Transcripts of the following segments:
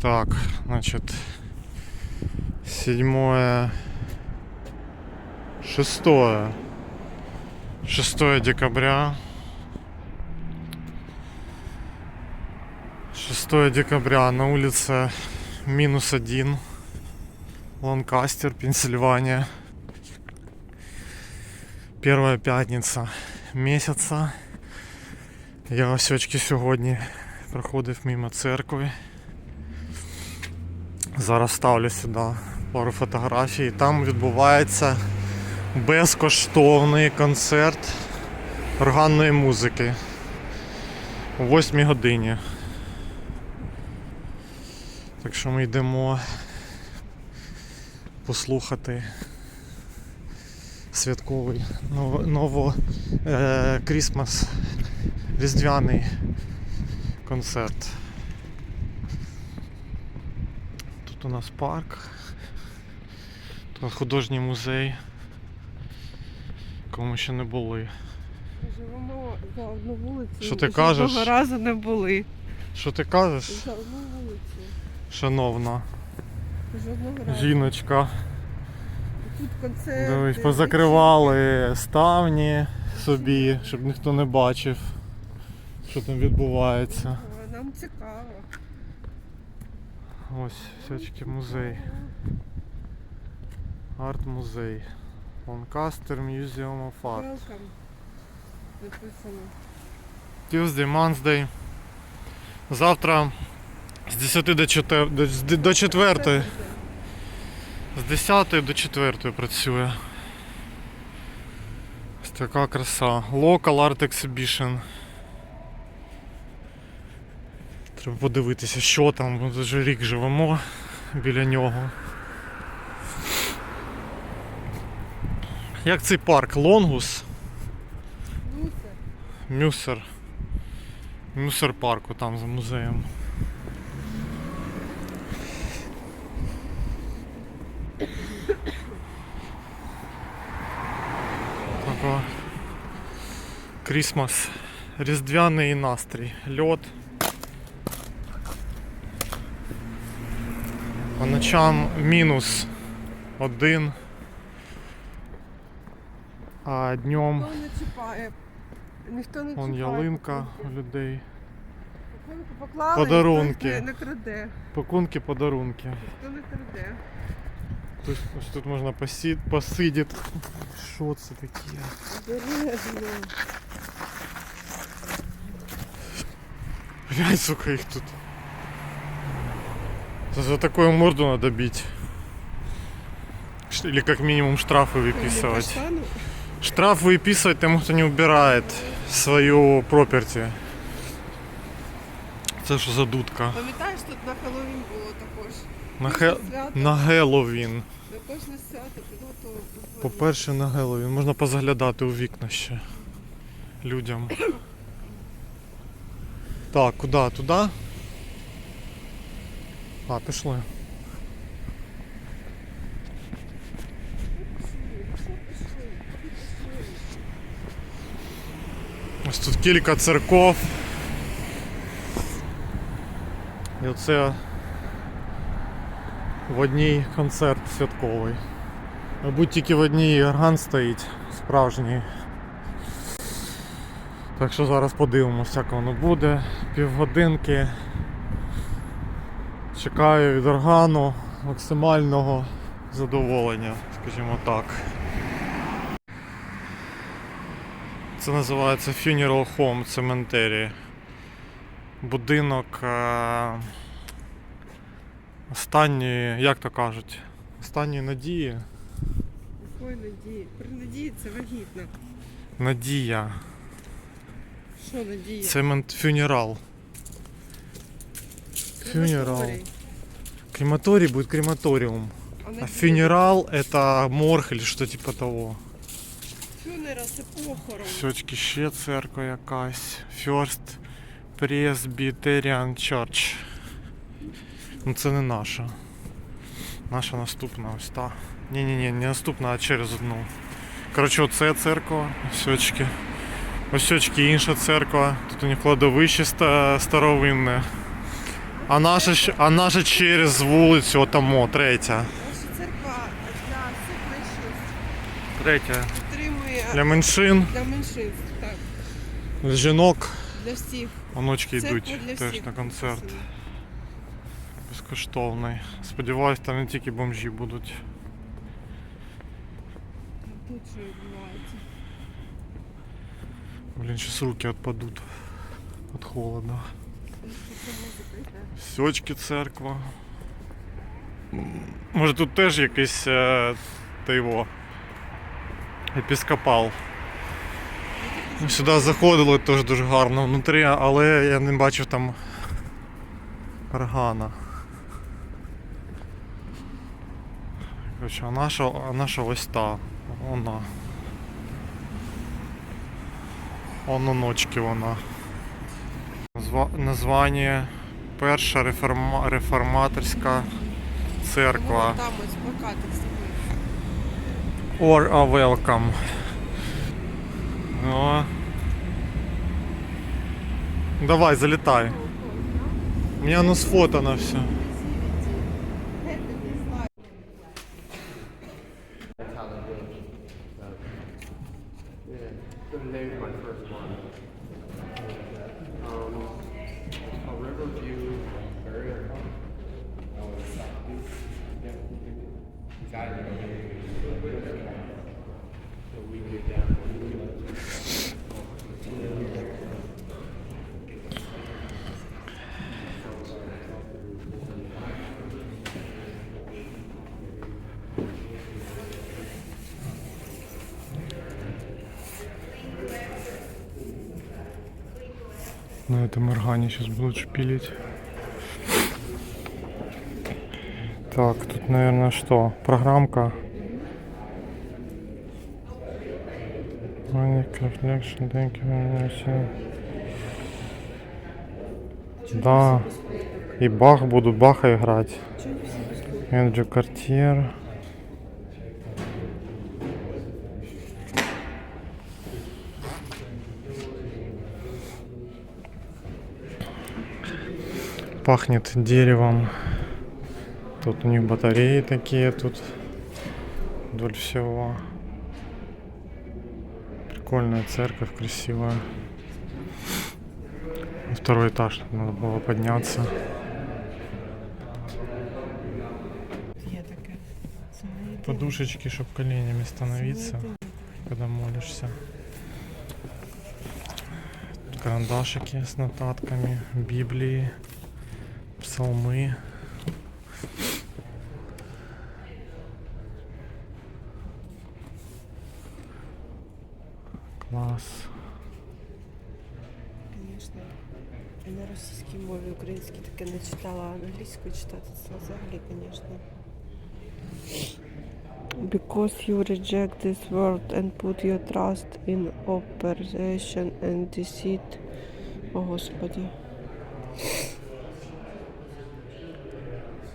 Так, значит, седьмое, шестое, шестое декабря. 6 декабря на улице минус один. Ланкастер, Пенсильвания. Первая п'ятниця місяця. Я ось очки сьогодні проходив мимо церкви. Зараз ставлю сюди пару фотографій. Там відбувається безкоштовний концерт органної музики о 8 годині. Так що ми йдемо послухати святковий ново, е, Крісмас різдвяний концерт. Тут у нас парк, тут художній музей. Кому ще не були. Живемо за одну вулицю. Що ти жодного кажеш? разу не були. Що ти кажеш, За одну вулицю. шановна Жодного разу. жіночка? Тут концерт. Дивись, позакривали ставні собі, щоб ніхто не бачив, що там відбувається. Нам цікаво. Ось всячки музей. Арт-музей. Lancaster Museum of Art. Welcome. Написано. Tuesday, Monday. Завтра з 10 до 4, до, до 4. З 10 до 4 працює. Ось така краса. Local Art Exhibition. Треба подивитися, що там, ми вже рік живемо біля нього. Як цей парк? Лонгус? Це. Мюсер. Мюсер парку там за музеєм. Крісмас. Різдвяний настрій. Льот. По ночам мінус один. А днем Ніхто не чіпає. Ніхто не вон чіпає. ялинка пакунки. у людей. Пакунки поклали, Подарунки. ніхто не, не краде. Пакунки, подарунки. Ніхто не краде. Тут, ось тут можна посі... посидіти. Що це таке? Обережно. Глянь, сука, їх тут. За, за такую морду надо бить. Ш- Или как минимум штрафы выписывать. Каштану? Штраф выписывать тому, кто не убирает свою проперти. Це що за дудка? Пам'ятаєш, тут на Хеллоуін було також. На, Кожне хе... свято, на Геловін. на кожне свято підготовку. По-перше, на Геловін. Можна позаглядати у вікна ще людям. Так, куди? Туди? А, пішли. Ось тут кілька церков. І оце в одній концерт святковий. Мабуть, тільки в одній орган стоїть справжній. Так що зараз подивимося, як воно буде. Півгодинки. Чекаю від органу максимального задоволення, скажімо так. Це називається Funeral Home Cemetery. Будинок е- останньої, як то кажуть, останньої надії. Якої надії? При надії це вагітна. Надія. Що надія? Цемент фюнерал. Фюнерал. Крематорій. Крематорий будет крематориум. А А надія? фюнерал это морг или что типа того. Фюнера це похорон. Все-таки ще церква якась. First Presbyterian Church. Ну це не наша. Наша наступна ось та. Ні-ні-ні, не наступна, а через одну. Коротше, оце церква, осьочки. Осьочки інша церква. Тут у них кладовище ста- старовинне. А наша, ще- а наша через вулицю, отамо, третя. Наша церква для всіх меншинств. Третя. Підтримує Для меншин, для меншинств. Так, жінок. для всіх. Онучки Церква йдуть для теж всіх на концерт. написано. Безкоштовний. Сподіваюсь, там не тільки бомжі будуть. Тут що відбувається? Блін, щас руки відпадуть від холоду. Сьочки церква. Може тут теж якийсь е, та епіскопал. Сюди заходили теж дуже гарно внутрі, але я не бачив там органа. Короче, а наша, а наша ось та. Вона. Воно ночки вона. Назва- Названня Перша реформа... реформаторська церква. Там ось плакати. Or a welcome. Ну. Давай, залетай. У меня оно сфотано все. My first one. На этом органе сейчас будут шпилить. Так, тут, наверное, что? Программка. Money Reflection, thank you. Да. И Бах будут Баха играть. Эндрю Картьер. Пахнет деревом. Тут у них батареи такие тут вдоль всего. Прикольная церковь, красивая. На второй этаж надо было подняться. Є таке. Це не єдине. Подушечки, чтобы коленями становиться, Це не єдине. когда молишься. Тут карандашики с нотатками, Библии, Псалмы. Класс. Звісно. Я на російській мові українській таке не читала, а англійською читати це взагалі, звісно. Because you reject this word and put your trust in operation and deceit. О, Господи.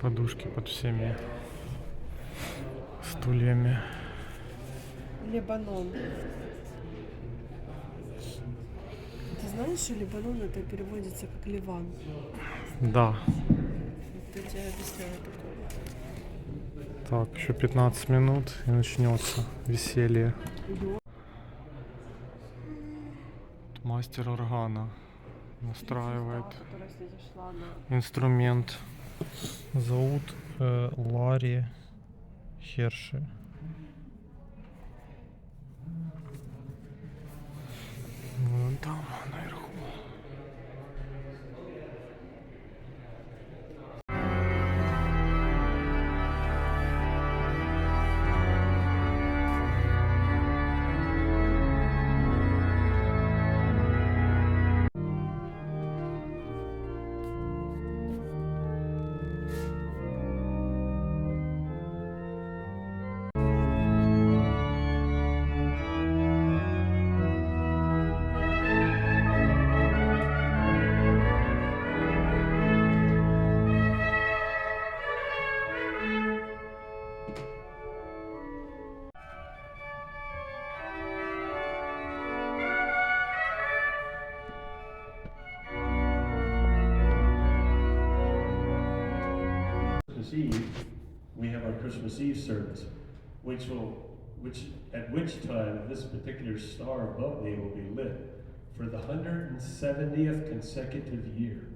Подушки под всеми стульями. Лебанон. Ты знаешь, что Лебанон это переводится как Ливан? Да. Я тебе объясняю такое. Так, еще 15 минут и начнется веселье. Тут Мастер органа настраивает инструмент. Зовут э, Ларри Херши. Вон там, наверху. Christmas Eve, we have our Christmas Eve service, which will, which, at which time this particular star above me will be lit for the 170th consecutive year.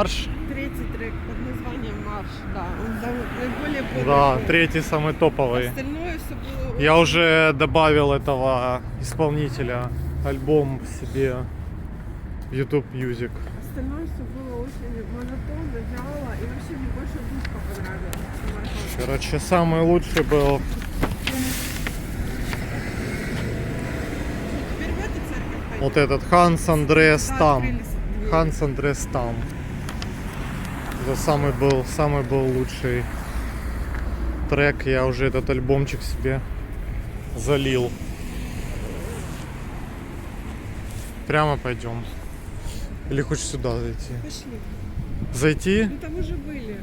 Марш? Третий трек под названием «Марш», да. Он наиболее Да, помощный. третий самый топовый. Остальное все было Я уже добавил этого исполнителя альбом себе в YouTube Music. Остальное все было очень монотонно, вяло, и вообще мне больше душка понравилась. Короче, самый лучший был в пойдем. вот этот Ханс Андреас Да, Там. Ханс Андреас Там. Это самый был, самый был лучший трек. Я уже этот альбомчик себе залил. Прямо пойдем. Или хочешь сюда зайти? Пошли. Зайти? Ну там уже были.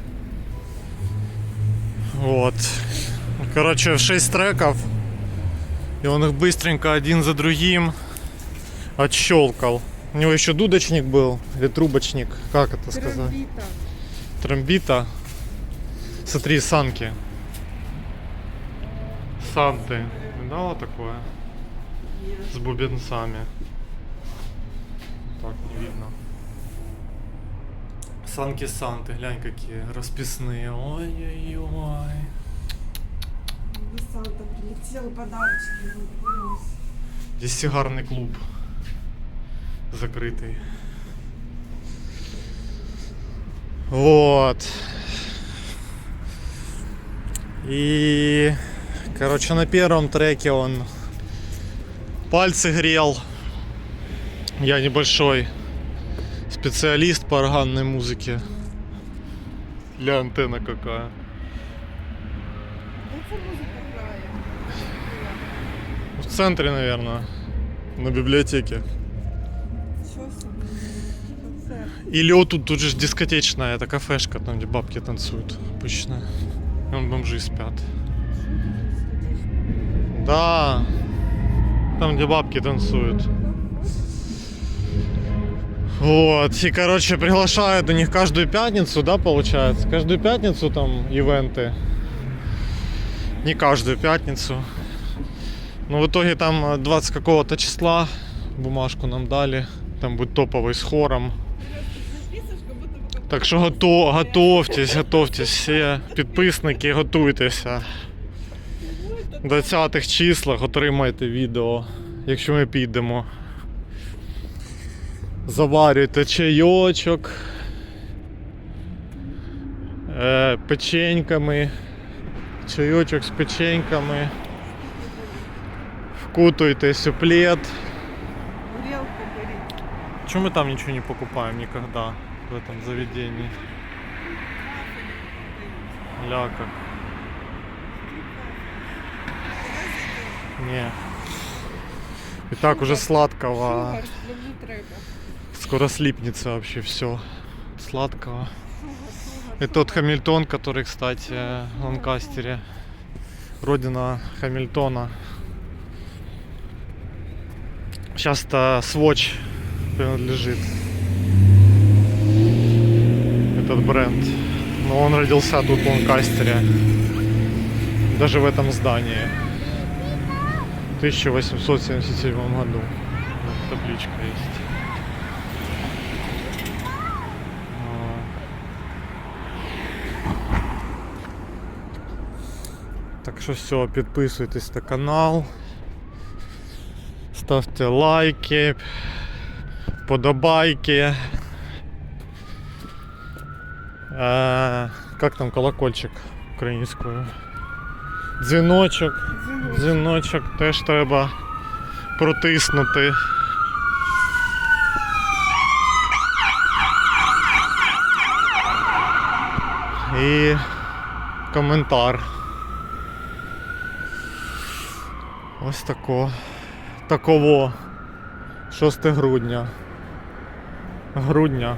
Вот. Короче, 6 треков. И он их быстренько один за другим отщелкал. У него еще дудочник был, или трубочник, как это сказать? Трамбита. Тромбита. Смотри, санки. Санты. Видала такое? С бубенцами. Так, не видно. Санки Санты, глянь какие расписные. Ой-ой-ой. Санта прилетел, подарочки. Здесь сигарный клуб. Закрытый. Вот. И, короче, на первом треке он пальцы грел. Я небольшой специалист по органной музыке. Ля антенна какая. Грає? В центре, наверное. На библиотеке. Концерт. Или вот тут, тут же дискотечная, это кафешка, там где бабки танцуют обычно. Там бомжи спят. Да. Там, где бабки танцуют. Вот, и, короче, приглашают у них каждую пятницу, да, получается? Каждую пятницу там ивенты. Не каждую пятницу. Но в итоге там э, 20 какого-то числа бумажку нам дали. Там будет топовый с хором. Так що гото, готовтесь, готовтесь, всі підписники, готуйтеся. В 20-х числах отримайте відео, якщо ми підемо. Заварюйте чайочок. Е, печеньками. Чайочок з печеньками. Вкутуйтесь у плед. Чому ми там ничего не покупаем никогда в этом заведении? Ля как. Не. И так уже сладкого. Скоро слипнется вообще все. Сладкого. И тот Хамильтон, который, кстати, в Ланкастере. Родина Хамильтона. Сейчас-то Swatch принадлежит. Этот бренд. Но он родился тут в Ланкастере. Даже в этом здании. В 1877 году. Табличка есть. А. Так що все, підписуйтесь на канал. Ставте лайки. вподобайки. Як там колокольчик українською? Дзвіночок. Дзвіночок теж треба протиснути. І коментар. Ось тако. Таково. 6 грудня. Грудня.